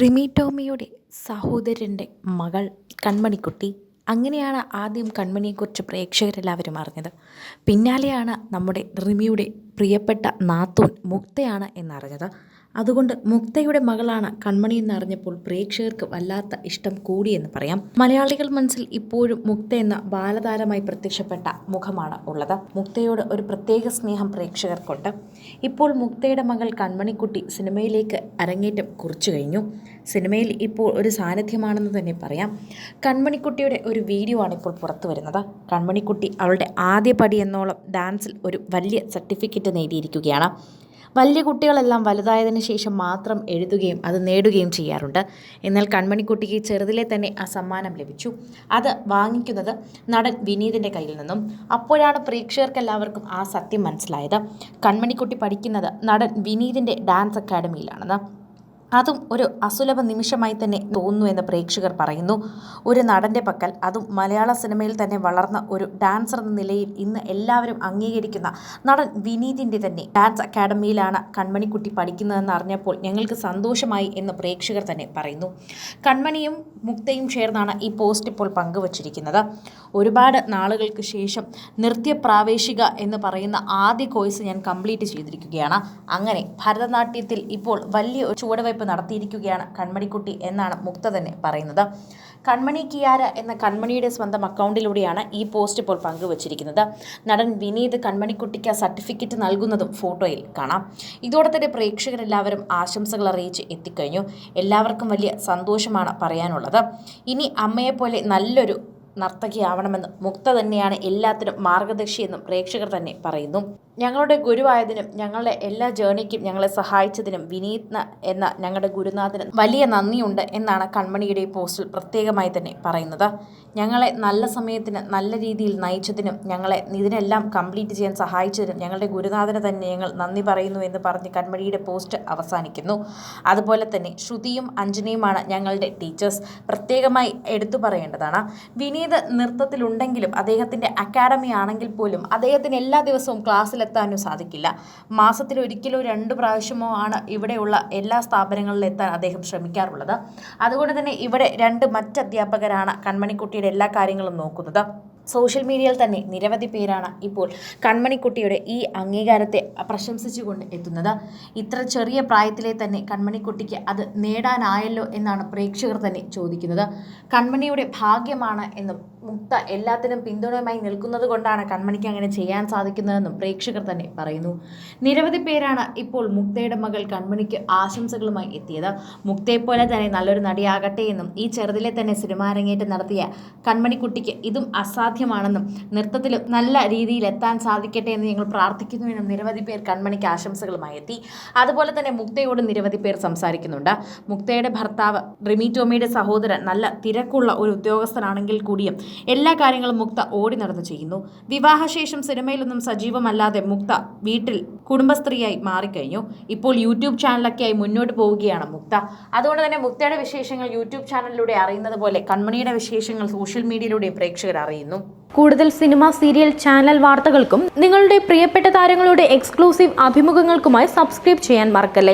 റിമി ടോമിയുടെ സഹോദരന്റെ മകൾ കൺമണിക്കുട്ടി. അങ്ങനെയാണ് ആദ്യം കൺമണിയെക്കുറിച്ച് പ്രേക്ഷകരെല്ലാവരും അറിഞ്ഞത്. പിന്നാലെയാണ് നമ്മുടെ റിമിയുടെ പ്രിയപ്പെട്ട നാത്തൂൻ മുക്തയാണ് എന്നറിഞ്ഞത്. അതുകൊണ്ട് മുക്തയുടെ മകളാണ് കൺമണി എന്നറിഞ്ഞപ്പോൾ പ്രേക്ഷകർക്ക് വല്ലാത്ത ഇഷ്ടം കൂടിയെന്ന് പറയാം. മലയാളികൾ മനസ്സിൽ ഇപ്പോഴും മുക്ത എന്ന ബാലതാരമായി പ്രത്യക്ഷപ്പെട്ട മുഖമാണ് ഉള്ളത്. മുക്തയോട് ഒരു പ്രത്യേക സ്നേഹം പ്രേക്ഷകർക്കുണ്ട്. ഇപ്പോൾ മുക്തയുടെ മകൾ കൺമണിക്കുട്ടി സിനിമയിലേക്ക് അരങ്ങേറ്റം കുറിച്ചു കഴിഞ്ഞു. സിനിമയിൽ ഇപ്പോൾ ഒരു സാന്നിധ്യമാണെന്ന് തന്നെ പറയാം. കൺമണിക്കുട്ടിയുടെ ഒരു വീഡിയോ ആണ് ഇപ്പോൾ പുറത്തു വരുന്നത്. കൺമണിക്കുട്ടി അവളുടെ ആദ്യ പടി എന്നോളം ഡാൻസിൽ ഒരു വലിയ സർട്ടിഫിക്കറ്റ് നേടിയിരിക്കുകയാണ്. വലിയ കുട്ടികളെല്ലാം വലുതായതിനു ശേഷം മാത്രം എഴുതുകയും അത് നേടുകയും ചെയ്യാറുണ്ട്. എന്നാൽ കൺമണിക്കുട്ടിക്ക് ചെറുതിലെ തന്നെ ആ സമ്മാനം ലഭിച്ചു. അത് വാങ്ങിക്കുന്നത് നടൻ വിനീതിന്റെ കയ്യിൽ നിന്നും. അപ്പോഴാണ് പ്രേക്ഷകർക്കെല്ലാവർക്കും ആ സത്യം മനസ്സിലായത്. കൺമണിക്കുട്ടി പഠിക്കുന്നത് നടൻ വിനീതിന്റെ ഡാൻസ് അക്കാഡമിയിലാണെന്ന്. അതും ഒരു അസുലഭ നിമിഷമായി തന്നെ തോന്നുന്നു എന്ന് പ്രേക്ഷകർ പറയുന്നു. ഒരു നടന്റെ പക്കൽ അതും മലയാള സിനിമയിൽ തന്നെ വളർന്ന ഒരു ഡാൻസർ എന്ന നിലയിൽ ഇന്ന് എല്ലാവരും അംഗീകരിക്കുന്ന നടൻ വിനീതിന്റെ തന്നെ ഡാൻസ് അക്കാഡമിയിലാണ് കൺമണിക്കുട്ടി പഠിക്കുന്നതെന്ന് അറിഞ്ഞപ്പോൾ ഞങ്ങൾക്ക് സന്തോഷമായി എന്ന് പ്രേക്ഷകർ തന്നെ പറയുന്നു. കൺമണിയും മുക്തയും ചേർന്നാണ് ഈ പോസ്റ്റ് ഇപ്പോൾ പങ്കുവച്ചിരിക്കുന്നത്. ഒരുപാട് നാളുകൾക്ക് ശേഷം നൃത്യ പ്രാവേശിക എന്ന് പറയുന്ന ആദ്യ കോഴ്സ് ഞാൻ കംപ്ലീറ്റ് ചെയ്തിരിക്കുകയാണ്. അങ്ങനെ ഭരതനാട്യത്തിൽ ഇപ്പോൾ വലിയ ഒരു ചുവടുവയ്പ് നടത്തിയിരിക്കുകയാണ് കൺമണിക്കുട്ടി എന്നാണ് മുക്ത തന്നെ പറയുന്നത്. കൺമണി കിയാര എന്ന കൺമണിയുടെ സ്വന്തം അക്കൗണ്ടിലൂടെയാണ് ഈ പോസ്റ്റ് ഇപ്പോൾ പങ്കുവച്ചിരിക്കുന്നത്. നടൻ വിനീത് കൺമണിക്കുട്ടിക്ക് സർട്ടിഫിക്കറ്റ് നൽകുന്നതും ഫോട്ടോയിൽ കാണാം. ഇതോടെ തന്നെ പ്രേക്ഷകരെല്ലാവരും ആശംസകൾ അറിയിച്ച് എത്തിക്കഴിഞ്ഞു. എല്ലാവർക്കും വലിയ സന്തോഷമാണ് പറയാനുള്ളത്. ഇനി അമ്മയെപ്പോലെ നല്ലൊരു നർത്തകിയാവണമെന്ന് മുക്ത തന്നെയാണ് എല്ലാത്തിനും മാർഗദർശിയെന്നും പ്രേക്ഷകർ തന്നെ പറയുന്നു. ഞങ്ങളുടെ ഗുരുവായതിനും ഞങ്ങളുടെ എല്ലാ ജേണിക്കും ഞങ്ങളെ സഹായിച്ചതിനും വിനീത് എന്ന ഞങ്ങളുടെ ഗുരുനാഥന് വലിയ നന്ദിയുണ്ട് എന്നാണ് കൺമണിയുടെ പോസ്റ്റിൽ പ്രത്യേകമായി തന്നെ പറയുന്നത്. ഞങ്ങളെ നല്ല സമയത്തിന് നല്ല രീതിയിൽ നയിച്ചതിനും ഞങ്ങളെ ഇതിനെല്ലാം കംപ്ലീറ്റ് ചെയ്യാൻ സഹായിച്ചതിനും ഞങ്ങളുടെ ഗുരുനാഥന് തന്നെ ഞങ്ങൾ നന്ദി പറയുന്നു എന്ന് പറഞ്ഞ് കൺമണിയുടെ പോസ്റ്റ് അവസാനിക്കുന്നു. അതുപോലെ തന്നെ ശ്രുതിയും അഞ്ജനയുമാണ് ഞങ്ങളുടെ ടീച്ചേഴ്സ് പ്രത്യേകമായി എടുത്തു പറയേണ്ടതാണ്. വിനീത് നൃത്തത്തിലുണ്ടെങ്കിലും അദ്ദേഹത്തിന്റെ അക്കാഡമി ആണെങ്കിൽ പോലും അദ്ദേഹത്തിന് എല്ലാ ദിവസവും ക്ലാസ്സിലെത്താനും സാധിക്കില്ല. മാസത്തിൽ ഒരിക്കലോ രണ്ട് പ്രാവശ്യമോ ആണ് ഇവിടെയുള്ള എല്ലാ സ്ഥാപനങ്ങളിലും എത്താൻ അദ്ദേഹം ശ്രമിക്കാറുള്ളത്. അതുകൊണ്ട് തന്നെ ഇവിടെ രണ്ട് മറ്റധ്യാപകരാണ് കൺമണിക്കുട്ടിയുടെ എല്ലാ കാര്യങ്ങളും നോക്കുന്നത്. സോഷ്യൽ മീഡിയയിൽ തന്നെ നിരവധി പേരാണ് ഇപ്പോൾ കൺമണിക്കുട്ടിയുടെ ഈ അംഗീകാരത്തെ പ്രശംസിച്ചുകൊണ്ട് എത്തുന്നത്. ഇത്ര ചെറിയ പ്രായത്തിലെ തന്നെ കൺമണിക്കുട്ടിക്ക് അത് നേടാനായല്ലോ എന്നാണ് പ്രേക്ഷകർ തന്നെ ചോദിക്കുന്നത്. കൺമണിയുടെ ഭാഗ്യമാണ് എന്നും മുക്ത എല്ലാത്തിനും പിന്തുണയുമായി നിൽക്കുന്നത് കൊണ്ടാണ് കൺമണിക്ക് അങ്ങനെ ചെയ്യാൻ സാധിക്കുന്നതെന്നും പ്രേക്ഷകർ തന്നെ പറയുന്നു. നിരവധി പേരാണ് ഇപ്പോൾ മുക്തയുടെ മകൾ കൺമണിക്ക് ആശംസകളുമായി എത്തിയത്. മുക്തയെപ്പോലെ തന്നെ നല്ലൊരു നടിയാകട്ടെ എന്നും ഈ ചെറുതിലെ തന്നെ സിനിമാരങ്ങേറ്റം നടത്തിയ കൺമണിക്കുട്ടിക്ക് ഇതും അസാധ്യമാണെന്നും നൃത്തത്തിൽ നല്ല രീതിയിൽ എത്താൻ സാധിക്കട്ടെ എന്ന് ഞങ്ങൾ പ്രാർത്ഥിക്കുന്നുവെന്നും നിരവധി പേർ കൺമണിക്ക് ആശംസകളുമായി എത്തി. അതുപോലെ തന്നെ മുക്തയോട് നിരവധി പേർ സംസാരിക്കുന്നുണ്ട്. മുക്തയുടെ ഭർത്താവ് റിമി ടോമിയുടെ സഹോദരൻ നല്ല തിരക്കുള്ള ഒരു ഉദ്യോഗസ്ഥനാണെങ്കിൽ കൂടിയും എല്ലാ കാര്യങ്ങളും മുക്ത ഓടി നടന്നു ചെയ്യുന്നു. വിവാഹശേഷം സിനിമയിലൊന്നും സജീവമല്ലാതെ മുക്ത വീട്ടിൽ കുടുംബസ്ത്രീയായി മാറിക്കഴിഞ്ഞു. ഇപ്പോൾ യൂട്യൂബ് ചാനലൊക്കെയായി മുന്നോട്ട് പോവുകയാണ് മുക്ത. അതുകൊണ്ട് തന്നെ മുക്തയുടെ വിശേഷങ്ങൾ യൂട്യൂബ് ചാനലിലൂടെ അറിയുന്നത് പോലെ കൺമണിയുടെ വിശേഷങ്ങൾ സോഷ്യൽ മീഡിയയിലൂടെ പ്രേക്ഷകർ അറിയുന്നു. കൂടുതൽ സിനിമ സീരിയൽ ചാനൽ വാർത്തകൾക്കും നിങ്ങളുടെ പ്രിയപ്പെട്ട താരങ്ങളുടെ എക്സ്ക്ലൂസീവ് അഭിമുഖങ്ങൾക്കുമായി സബ്സ്ക്രൈബ് ചെയ്യാൻ മറക്കല്ലേ?